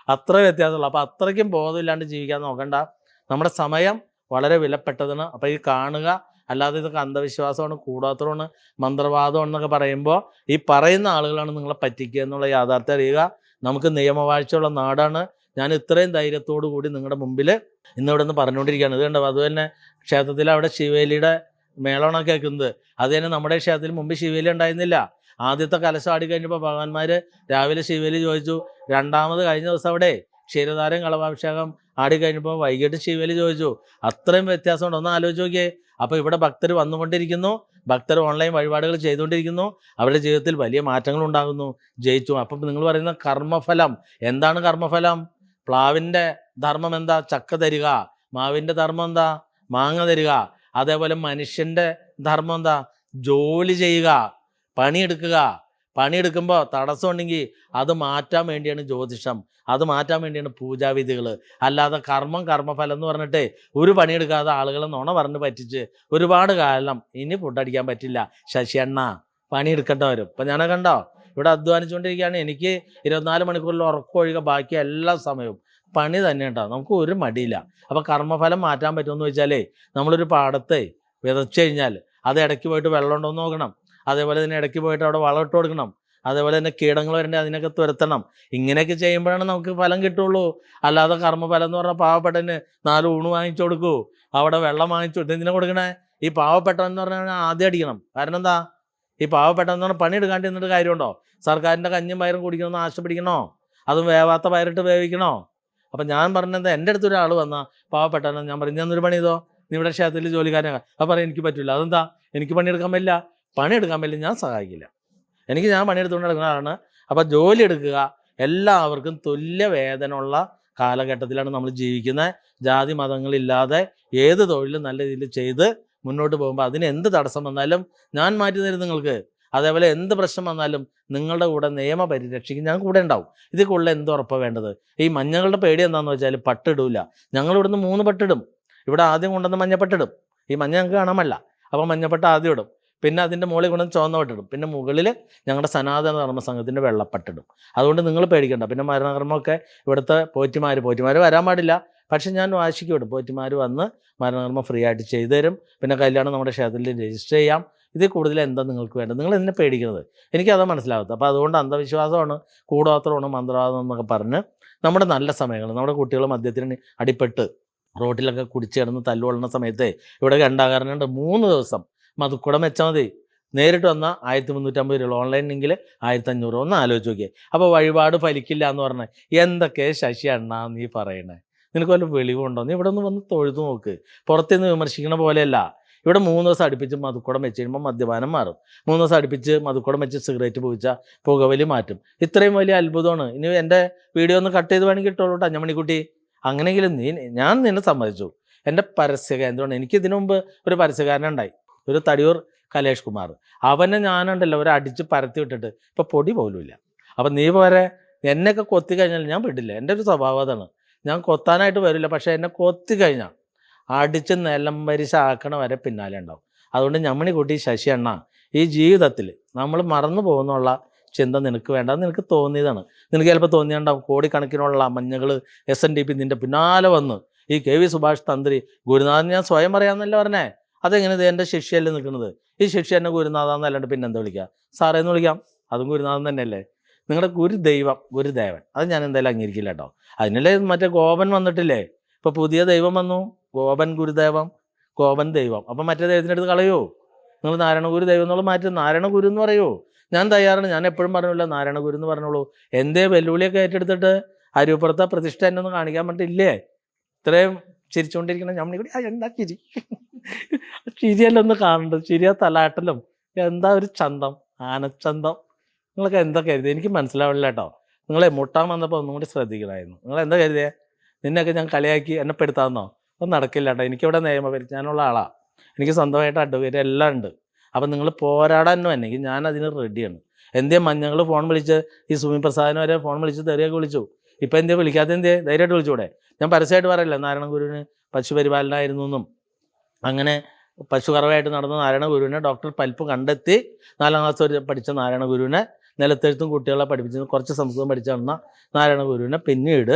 അത്ര വ്യത്യാസമുള്ളൂ. അപ്പോൾ അത്രയ്ക്കും ബോധമില്ലാണ്ട് ജീവിക്കാൻ നോക്കണ്ട. നമ്മുടെ സമയം വളരെ വിലപ്പെട്ടതാണ് അപ്പോൾ ഈ കാണുക അല്ലാതെ ഇതൊക്കെ അന്ധവിശ്വാസമാണ് കൂടാത്തതാണ് മന്ത്രവാദമാണ് എന്നൊക്കെ പറയുമ്പോൾ ഈ പറയുന്ന ആളുകളാണ് നിങ്ങളെ പറ്റിക്കുക എന്നുള്ള യാഥാർത്ഥ്യം അറിയുക. നമുക്ക് നിയമവാഴ്ചയുള്ള നാടാണ്. ഞാൻ ഇത്രയും ധൈര്യത്തോടു കൂടി നിങ്ങളുടെ മുമ്പിൽ ഇന്ന് ഇവിടെ നിന്ന് പറഞ്ഞുകൊണ്ടിരിക്കുകയാണ്. ഇത് കണ്ടോ? അതുതന്നെ ക്ഷേത്രത്തിൽ അവിടെ ശിവേലിയുടെ മേളമാണ് കേൾക്കുന്നത്. അത് തന്നെ നമ്മുടെ ക്ഷേത്രത്തിൽ മുമ്പ് ശിവേലി ഉണ്ടായിരുന്നില്ല. ആദ്യത്തെ കലശം ആടി കഴിഞ്ഞപ്പോൾ ഭഗവാന്മാർ രാവിലെ ശിവേലി ചോദിച്ചു രണ്ടാമത് കഴിഞ്ഞ ദിവസം അവിടെ ക്ഷീരധാരം കളഭാഭിഷേകം ആടി കഴിഞ്ഞപ്പോൾ വൈകിട്ട് ശിവലി ചോദിച്ചു അത്രയും വ്യത്യാസമുണ്ട്? ഒന്ന് ആലോചിച്ച് നോക്കിയേ. അപ്പോൾ ഇവിടെ ഭക്തർ വന്നുകൊണ്ടിരിക്കുന്നു ഭക്തർ ഓൺലൈൻ വഴിപാടുകൾ ചെയ്തുകൊണ്ടിരിക്കുന്നു അവരുടെ ജീവിതത്തിൽ വലിയ മാറ്റങ്ങൾ ഉണ്ടാകുന്നു ജയിച്ചു. അപ്പം നിങ്ങൾ പറയുന്ന കർമ്മഫലം എന്താണ് കർമ്മഫലം? പ്ലാവിന്റെ ധർമ്മം എന്താ? ചക്ക തരിക. മാവിന്റെ ധർമ്മം എന്താ? മാങ്ങ തരിക. അതേപോലെ മനുഷ്യന്റെ ധർമ്മം എന്താ? ജോലി ചെയ്യുക പണിയെടുക്കുക. പണിയെടുക്കുമ്പോൾ തടസ്സം ഉണ്ടെങ്കിൽ അത് മാറ്റാൻ വേണ്ടിയാണ് ജ്യോതിഷം. അത് മാറ്റാൻ വേണ്ടിയാണ് പൂജാവിധികൾ അല്ലാതെ കർമ്മം കർമ്മഫലം എന്ന് പറഞ്ഞിട്ട് ഒരു പണിയെടുക്കാതെ ആളുകളെ നുണ പറഞ്ഞ് പറ്റിച്ച് ഒരുപാട് കാലം ഇനി ഫുഡടിക്കാൻ പറ്റില്ല. ശശിയണ്ണ പണിയെടുക്കേണ്ട വരും ഇപ്പം ഞാനെ കണ്ടോ? ഇവിടെ അധ്വാനിച്ചുകൊണ്ടിരിക്കുകയാണ്. എനിക്ക് ഇരുപത്തിനാല് മണിക്കൂറിൽ ഉറക്കം ഒഴികെ ബാക്കി എല്ലാ സമയവും. പണി തന്നെ ഉണ്ടാവും നമുക്ക് ഒരു മടിയില്ല. അപ്പോൾ കർമ്മഫലം മാറ്റാൻ പറ്റുമെന്ന് വെച്ചാലേ നമ്മളൊരു പാടത്തെ വിതച്ചു കഴിഞ്ഞാൽ അത് ഇടയ്ക്ക് പോയിട്ട് വെള്ളം ഉണ്ടോ നോക്കണം. അതേപോലെ തന്നെ ഇടയ്ക്ക് പോയിട്ട് അവിടെ വളം ഇട്ട് കൊടുക്കണം. അതേപോലെ തന്നെ കീടങ്ങൾ വരേണ്ടത് അതിനൊക്കെ തുരത്തണം. ഇങ്ങനെയൊക്കെ ചെയ്യുമ്പോഴാണ് നമുക്ക് ഫലം കിട്ടുള്ളൂ. അല്ലാതെ കർമ്മഫലം എന്ന് പറഞ്ഞാൽ പാവപ്പെട്ടന് നാല് ഊണ് വാങ്ങിച്ചു കൊടുക്കൂ. അവിടെ വെള്ളം വാങ്ങിച്ചു കൊടുത്തു എന്തിനാ കൊടുക്കണേ? ഈ പാവപ്പെട്ടവൻ പറഞ്ഞാൽ ആദ്യം അടിക്കണം. കാരണം എന്താ? ഈ പാവപ്പെട്ടവൻ പറഞ്ഞാൽ പണിയെടുക്കാണ്ട് എന്നിട്ട് കാര്യമുണ്ടോ? സർക്കാരിന്റെ കഞ്ഞും പയറും കുടിക്കണമെന്ന് ആശപ്പിടിക്കണോ അതും വേവാത്ത പയറിട്ട് വേവിക്കണോ? അപ്പം ഞാൻ പറഞ്ഞത് എന്റെ അടുത്ത് ഒരാൾ വന്നാൽ പാവപ്പെട്ടവൻ ഞാൻ പറഞ്ഞു ഞാനൊരു പണി ചെയ്തോ? നിങ്ങളുടെ ക്ഷേത്രത്തിൽ ജോലിക്കാരൻ അപ്പം പറയാം എനിക്ക് പറ്റില്ല അതെന്താ? എനിക്ക് പണിയെടുക്കാൻ പറ്റില്ല. പണിയെടുക്കാൻ പറ്റില്ല ഞാൻ സഹായിക്കില്ല. എനിക്ക് ഞാൻ പണിയെടുത്തുകൊണ്ട് നടക്കുന്ന ആളാണ്. അപ്പോൾ ജോലി എടുക്കുക എല്ലാവർക്കും തുല്യ വേതനമുള്ള കാലഘട്ടത്തിലാണ് നമ്മൾ ജീവിക്കുന്നത്. ജാതി മതങ്ങളില്ലാതെ ഏത് തൊഴിലും നല്ല രീതിയിൽ ചെയ്ത് മുന്നോട്ട് പോകുമ്പോൾ അതിന് എന്ത് തടസ്സം വന്നാലും ഞാൻ മാറ്റി തരും നിങ്ങൾക്ക്. അതേപോലെ എന്ത് പ്രശ്നം വന്നാലും നിങ്ങളുടെ കൂടെ നിയമ പരിരക്ഷയ്ക്ക് ഞാൻ കൂടെ ഉണ്ടാവും. ഇതിൽ കൂടുതൽ എന്ത് ഉറപ്പാണ് വേണ്ടത്? ഈ മഞ്ഞകളുടെ പേടി എന്താണെന്ന് വെച്ചാൽ പട്ടിടൂല. ഞങ്ങൾ നിന്ന് മൂന്ന് പട്ടിടും. ഇവിടെ ആദ്യം കൊണ്ടുവന്ന് മഞ്ഞപ്പെട്ടിടും. ഈ മഞ്ഞ ഞങ്ങൾക്ക് കാണാമല്ല അപ്പോൾ മഞ്ഞപ്പെട്ട ആദ്യം ഇടും. പിന്നെ അതിന്റെ മുകളിൽ കൊണ്ടുവന്ന് ചുവന്ന പട്ടിടും പിന്നെ മുകളിൽ ഞങ്ങളുടെ സനാതന ധർമ്മ സംഘത്തിന്റെ വെള്ളപ്പട്ടിടും. അതുകൊണ്ട് നിങ്ങൾ പേടിക്കണ്ട. പിന്നെ മരണകർമ്മമൊക്കെ ഇവിടുത്തെ പോറ്റിമാർ പോറ്റിമാർ വരാൻ പാടില്ല. പക്ഷെ ഞാൻ വാശിക്ക് വിടും പോറ്റിമാർ വന്ന് മരണകർമ്മം ഫ്രീ ആയിട്ട് ചെയ്തു തരും. പിന്നെ കല്യാണം നമ്മുടെ ക്ഷേത്രത്തിൽ രജിസ്റ്റർ ചെയ്യാം. ഇതിൽ കൂടുതൽ എന്താ നിങ്ങൾക്ക് വേണ്ടത്? നിങ്ങൾ എന്തിനെ പേടിക്കുന്നത് എനിക്കത് മനസ്സിലാകത്ത അപ്പോൾ അതുകൊണ്ട് അന്ധവിശ്വാസമാണ് കൂടോത്രമാണ് മന്ത്രവാദം എന്നൊക്കെ പറഞ്ഞ് നമ്മുടെ നല്ല സമയങ്ങൾ നമ്മുടെ കുട്ടികൾ മദ്യത്തിന് അടിപ്പെട്ട് റോട്ടിലൊക്കെ കുടിച്ച് കിടന്ന് തല്ലുകൊള്ളുന്ന സമയത്ത് ഇവിടെ ഉണ്ടാകാറുണ്ട് മൂന്ന് ദിവസം മധുക്കുടം വെച്ചാൽ മതി. നേരിട്ട് വന്നാൽ ആയിരത്തി മുന്നൂറ്റമ്പത് രൂപ ഓൺലൈൻ എങ്കിൽ ആയിരത്തി അഞ്ഞൂറ് ഒന്ന് ആലോചിച്ച് നോക്കിയേ. അപ്പോൾ വഴിപാട് ഫലിക്കില്ല എന്ന് പറഞ്ഞാൽ എന്തൊക്കെ ശശി അണ്ണ നീ പറയണേ? നിനക്ക് വല്ല വെളിവുണ്ടോ? നീ ഇവിടെ ഒന്ന് വന്ന് തൊഴുതു നോക്ക്. പുറത്തുനിന്ന് വിമർശിക്കണ പോലെയല്ല. ഇവിടെ മൂന്ന് ദിവസം അടുപ്പിച്ച് മധുക്കുടം വെച്ച് കഴിയുമ്പോൾ മദ്യപാനം മാറും. മൂന്ന് ദിവസം അടുപ്പിച്ച് മധുക്കുടം വെച്ച് സിഗരറ്റ് പോയിച്ചാൽ പുകവലി മാറ്റും. ഇത്രയും വലിയ അത്ഭുതമാണ്. ഇനി എന്റെ വീഡിയോ ഒന്ന് കട്ട് ചെയ്ത് വേണമെങ്കിൽ ഇട്ടോളൂ കേട്ടോ അഞ്ഞമണിക്കുട്ടി അങ്ങനെയെങ്കിലും നീ ഞാൻ നിന്നെ സമ്മതിച്ചു. എന്റെ പരസ്യ കേന്ദ്രമാണ് എനിക്ക് ഇതിനു മുമ്പ് ഒരു പരസ്യകാരനുണ്ടായി. ഒരു തടിയൂർ കലേഷ് കുമാർ അവനെ ഞാനുണ്ടല്ലോ അവരെ അടിച്ച് പരത്തി വിട്ടിട്ട്. ഇപ്പോൾ പൊടി പോലും ഇല്ല അപ്പം നീ വരെ എന്നെയൊക്കെ കൊത്തി കഴിഞ്ഞാൽ ഞാൻ വിടില്ല. എന്റെ ഒരു സ്വഭാവം അതാണ്. ഞാൻ കൊത്താനായിട്ട് വരില്ല. പക്ഷേ എന്നെ കൊത്തി കഴിഞ്ഞാൽ അടിച്ച് നിലം വരിശാക്കണ വരെ പിന്നാലെ ഉണ്ടാവും. അതുകൊണ്ട് ഞമ്മണി കൂട്ടി ശശി അണ്ണ ഈ ജീവിതത്തിൽ നമ്മൾ മറന്നു പോകുന്നുള്ള ചിന്ത നിനക്ക് വേണ്ട. നിനക്ക് തോന്നിയതാണ്. നിനക്ക് ചിലപ്പോൾ തോന്നിയുണ്ടാവും കോടിക്കണക്കിനുള്ള മഞ്ഞകൾ എസ് എൻ ഡി പി നിന്റെ പിന്നാലെ വന്ന് ഈ കെ വി സുഭാഷ് തന്ത്രി ഗുരുനാഥൻ ഞാൻ സ്വയം പറയാമെന്നല്ലേ പറഞ്ഞേ? അതെങ്ങനെ എന്റെ ശിഷ്യല്ലേ നിൽക്കുന്നത്? ഈ ശിഷ്യ എന്നെ ഗുരുനാഥാന്നല്ലാണ്ട് പിന്നെ എന്താ വിളിക്കുക സാറേ എന്ന് വിളിക്കാം. അതും ഗുരുനാഥൻ തന്നെയല്ലേ? നിങ്ങളുടെ ഗുരു ദൈവം ഗുരുദേവൻ അത് ഞാൻ എന്തായാലും അംഗീകരിക്കില്ല കേട്ടോ. അതിനല്ലേ മറ്റേ ഗോപൻ വന്നിട്ടില്ലേ? ഇപ്പോൾ പുതിയ ദൈവം വന്നു. ഗോപൻ ഗുരുദേവം ഗോപൻ ദൈവം. അപ്പം മറ്റേ ദൈവത്തിന്റെ അടുത്ത് കളയോ? നിങ്ങൾ നാരായണ ഗുരു ദൈവം എന്നുള്ള മാറ്റി നാരായണ ഗുരു എന്ന് പറയുമോ ഞാൻ തയ്യാറാണ്. ഞാൻ എപ്പോഴും പറഞ്ഞില്ല നാരായണ ഗുരു എന്ന് പറഞ്ഞോളൂ. എന്തേ വെല്ലുവിളിയൊക്കെ ഏറ്റെടുത്തിട്ട് അരൂപ്പുറത്തെ പ്രതിഷ്ഠ എന്നൊന്നും കാണിക്കാൻ പറ്റില്ലേ? ഇത്രയും ചിരിച്ചുകൊണ്ടിരിക്കുന്ന ഞാൻ കൂടി ആ എന്താ ചിരി? ചിരിയല്ല ഒന്ന് കാണുന്നുണ്ട് ചിരിയ തലാട്ടലും. എന്താ ഒരു ചന്തം? ആനച്ചന്തം. നിങ്ങളൊക്കെ എന്താ കരുതി എനിക്ക് മനസ്സിലാവില്ല കേട്ടോ. നിങ്ങളെ മുട്ടാൻ വന്നപ്പോൾ ഒന്നും കൂടി ശ്രദ്ധിക്കണമായിരുന്നു നിങ്ങൾ എന്താ കരുതിയേ? നിന്നെയൊക്കെ ഞാൻ കളിയാക്കി എന്നെ പെടുത്താമെന്നോ ഒന്നും നടക്കില്ല കേട്ടോ. എനിക്കിവിടെ നിയമപരിജ്ഞാനമുള്ള ആളാണ് എനിക്ക് സ്വന്തമായിട്ട് അഡ്വക്കേറ്റ് എല്ലാം ഉണ്ട്. അപ്പം നിങ്ങൾ പോരാടാൻ വന്നെങ്കിൽ ഞാൻ അതിന് റെഡിയാണ് എന്തേ മഞ്ഞങ്ങൾ ഫോൺ വിളിച്ച് ഈ സുമി പ്രസാദിനെ വരെ ഫോൺ വിളിച്ച് തെറിയൊക്കെ വിളിച്ചു. ഇപ്പം എന്തേ വിളിക്കാത്ത എന്തേ? ധൈര്യമായിട്ട് വിളിച്ചൂടെ? ഞാൻ പരസ്യമായിട്ട് പറയില്ല നാരായണ ഗുരുവിന് പശു പരിപാലനമായിരുന്നു എന്നും. അങ്ങനെ പശു കറവായിട്ട് നടന്ന നാരായണ ഗുരുവിനെ ഡോക്ടർ പൽപ്പ് കണ്ടെത്തി നാലാം ക്ലാസ് വരെ പഠിച്ച നാരായണ ഗുരുവിനെ നിലത്തെഴുത്തും കുട്ടികളെ പഠിപ്പിച്ച് കുറച്ച് സംസ്കൃതം പഠിച്ചു നടന്ന നാരായണ ഗുരുവിനെ പിന്നീട്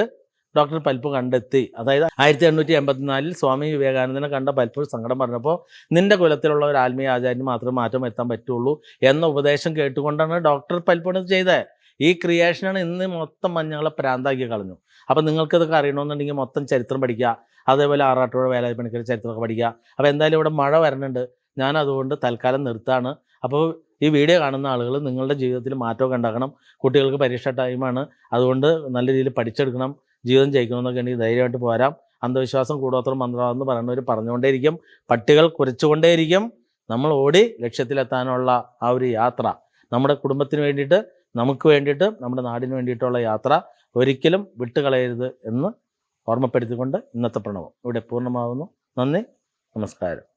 ഡോക്ടർ പൽപ്പ് കണ്ടെത്തി. അതായത് ആയിരത്തി എണ്ണൂറ്റി എൺപത്തിനാലിൽ സ്വാമി വിവേകാനന്ദനെ കണ്ട പൽപ്പ് സങ്കടം പറഞ്ഞപ്പോൾ നിന്റെ കുലത്തിലുള്ള ഒരു ആത്മീയ ആചാര്യന് മാത്രമേ മാറ്റം വരുത്താൻ പറ്റുള്ളൂ എന്ന ഉപദേശം കേട്ടുകൊണ്ടാണ് ഡോക്ടർ പൽപ്പണ് ചെയ്തത്. ഈ ക്രിയേഷനാണ് ഇന്ന് മൊത്തം മഞ്ഞങ്ങളെ പ്രാന്താക്കി കളഞ്ഞു. അപ്പം നിങ്ങൾക്കിതൊക്കെ അറിയണമെന്നുണ്ടെങ്കിൽ മൊത്തം ചരിത്രം പഠിക്കുക. അതേപോലെ ആറാട്ടുപുഴ വേലായ്പണിക്കൽ ചരിത്രമൊക്കെ പഠിക്കുക. അപ്പോൾ എന്തായാലും ഇവിടെ മഴ വരണുണ്ട്. ഞാൻ അതുകൊണ്ട് തൽക്കാലം നിർത്താണ്. അപ്പോൾ ഈ വീഡിയോ കാണുന്ന ആളുകൾ നിങ്ങളുടെ ജീവിതത്തിൽ മാറ്റമൊക്കെ ഉണ്ടാക്കണം കുട്ടികൾക്ക് പരീക്ഷ ടൈമാണ് അതുകൊണ്ട് നല്ല രീതിയിൽ പഠിച്ചെടുക്കണം. ജീവിതം ജയിക്കണമെന്നൊക്കെ ഉണ്ടെങ്കിൽ ധൈര്യമായിട്ട് പോരാം. അന്ധവിശ്വാസം കൂടോത്രം മന്ത്രമാണെന്ന് പറയുന്നവർ പറഞ്ഞുകൊണ്ടേയിരിക്കും. പട്ടികൾ കുരച്ചുകൊണ്ടേയിരിക്കും. നമ്മൾ ഓടി ലക്ഷ്യത്തിലെത്താനുള്ള ആ ഒരു യാത്ര. നമ്മുടെ കുടുംബത്തിന് വേണ്ടിയിട്ട് നമുക്ക് വേണ്ടിയിട്ട് നമ്മുടെ നാടിന് വേണ്ടിയിട്ടുള്ള യാത്ര ഒരിക്കലും വിട്ടുകളയരുത് എന്ന് ഓർമ്മപ്പെടുത്തിക്കൊണ്ട് ഇന്നത്തെ പ്രണവം ഇവിടെ പൂർണമാകുന്നു നന്ദി നമസ്കാരം.